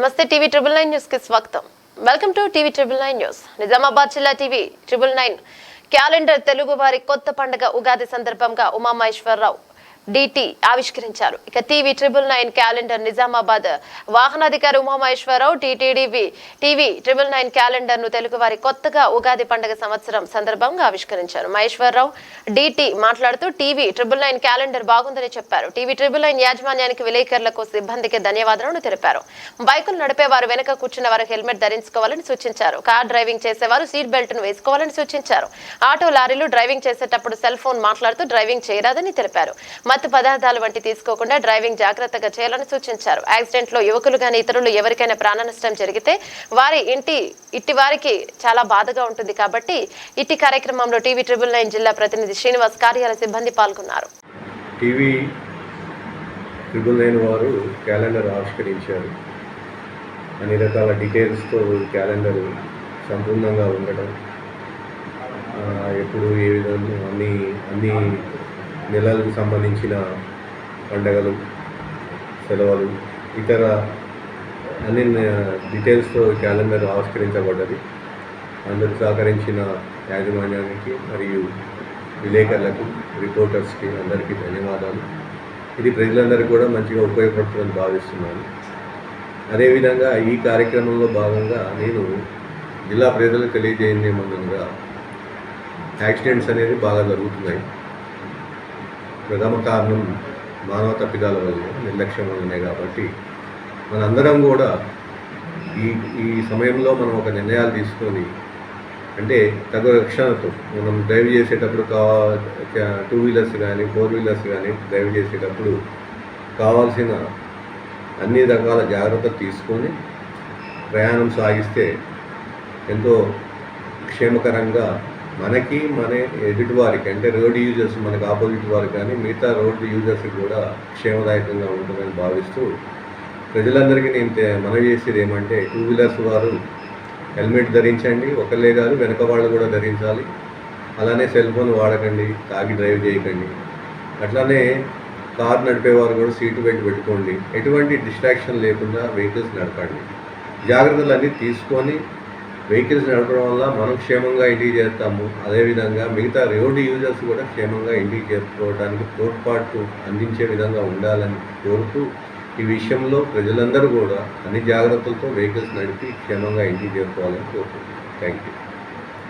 నమస్తే TV triple nine న్యూస్కి స్వాగతం. Welcome to TV triple nine news. Nizamabad జిల్లా TV triple nine calendar Telugu వారి కొత్త పండుగ ఉగాది సందర్భంగా ఉమామహేశ్వరరావు డిటి ఆవిష్కరించారు. ఇక TV triple nine calendar Nizamabad వాహనాధికారి Umamaheswararao టీటీడీవి టీవీ ట్రిబుల్ నైన్ క్యాలెండర్ను తెలుగు వారి కొత్తగా ఉగాది పండుగ సంవత్సరం సందర్భంగా ఆవిష్కరించారు. మహేశ్వరరావు డిటి మాట్లాడుతూ టీవీ ట్రిబుల్ నైన్ క్యాలెండర్ బాగుందని చెప్పారు. టీవీ ట్రిబుల్ నైన్ యాజమాన్యానికి విలేకరులకు సిబ్బందికి ధన్యవాదాలను తెలిపారు. బైకులు నడిపే వారు వెనక కూర్చున్న వారు హెల్మెట్ ధరించుకోవాలని సూచించారు. కార్ డ్రైవింగ్ చేసేవారు సీట్ బెల్ట్ను వేసుకోవాలని సూచించారు. ఆటో లారీలు డ్రైవింగ్ చేసేటప్పుడు సెల్ ఫోన్ మాట్లాడుతూ డ్రైవింగ్ చేయరాదని తెలిపారు. మత్తు పదార్థాలు వంటి తీసుకోకుండా డ్రైవింగ్ జాగ్రత్తగా చేయాలని సూచించారు. యాక్సిడెంట్లో యువకులు గాని ఇతరులు ఎవరికైనా ప్రాణ నష్టం జరిగితే వారి ఇంటి ఇట్టి వారికి చాలా బాధగా ఉంటుంది కాబట్టి ఇట్టి కార్యక్రమంలో టీవీ ట్రిబుల్ నైన్ జిల్లా ప్రతినిధి శ్రీనివాస్ కార్యాలయ సిబ్బంది పాల్గొన్నారు. టీవీ నైన్ వారు క్యాలెండర్ ఆవిష్కరించారు. అన్ని రకాల డీటెయిల్స్తో క్యాలెండర్ సంపూర్ణంగా ఉండడం ఎప్పుడు ఏ విధంగా అన్ని అన్ని నెలలకు సంబంధించిన పండగలు సెలవులు ఇతర అన్ని డీటెయిల్స్తో క్యాలెండర్ ఆవిష్కరించబడ్డది. అందరూ సహకరించిన యాజమాన్యానికి మరియు విలేకరులకు రిపోర్టర్స్కి అందరికీ ధన్యవాదాలు. ఇది ప్రజలందరికీ కూడా మంచిగా ఉపయోగపడుతుందని భావిస్తున్నాను. అదేవిధంగా ఈ కార్యక్రమంలో భాగంగా నేను జిల్లా ప్రజలకు తెలియజేయడం ఏమన్నా యాక్సిడెంట్స్ అనేది బాగా జరుగుతున్నాయి. ప్రథమ కారణం మానవ తప్పిదాల వల్ల నిర్లక్ష్యం వల్లనే కాబట్టి మనందరం కూడా ఈ ఈ సమయంలో మనం ఒక నిర్ణయాలు తీసుకొని అంటే తగు రక్షణతో మనం డ్రైవ్ చేసేటప్పుడు కావా టూ వీలర్స్ కానీ ఫోర్ వీలర్స్ కానీ డ్రైవ్ చేసేటప్పుడు కావాల్సిన అన్ని రకాల జాగ్రత్తలు తీసుకొని ప్రయాణం సాగిస్తే ఎంతో క్షేమకరంగా మనకి మన ఎదుటి వారికి అంటే రోడ్ యూజర్స్ మనకి ఆపోజిట్ వారికి కానీ మిగతా రోడ్ యూజర్స్కి కూడా క్షేమదాయకంగా ఉంటుందని భావిస్తూ ప్రజలందరికీ నేను మనవి చేసేది ఏమంటే టూ వీలర్స్ వారు హెల్మెట్ ధరించండి. ఒకళ్ళే కాదు వెనక వాళ్ళు కూడా ధరించాలి. అలానే సెల్ ఫోన్ వాడకండి తాగి డ్రైవ్ చేయకండి. అట్లానే కార్ నడిపేవారు కూడా సీటు బెల్ట్ పెట్టుకోండి. ఎటువంటి డిస్ట్రాక్షన్ లేకుండా వెహికల్స్ నడపండి. జాగ్రత్తలు అన్నీ తీసుకొని వెహికల్స్ నడపడం వల్ల మనం క్షేమంగా ఇంటికి చేస్తాము అదేవిధంగా మిగతా రోడ్డు యూజర్స్ కూడా క్షేమంగా ఇంటికి చేరుకోవడానికి తోడ్పాటు అందించే విధంగా ఉండాలని కోరుతూ ఈ విషయంలో ప్రజలందరూ కూడా అన్ని జాగ్రత్తలతో వెహికల్స్ నడిపి క్షేమంగా ఇంటికి చేరుకోవాలని కోరుకుంటున్నాను థ్యాంక్ యూ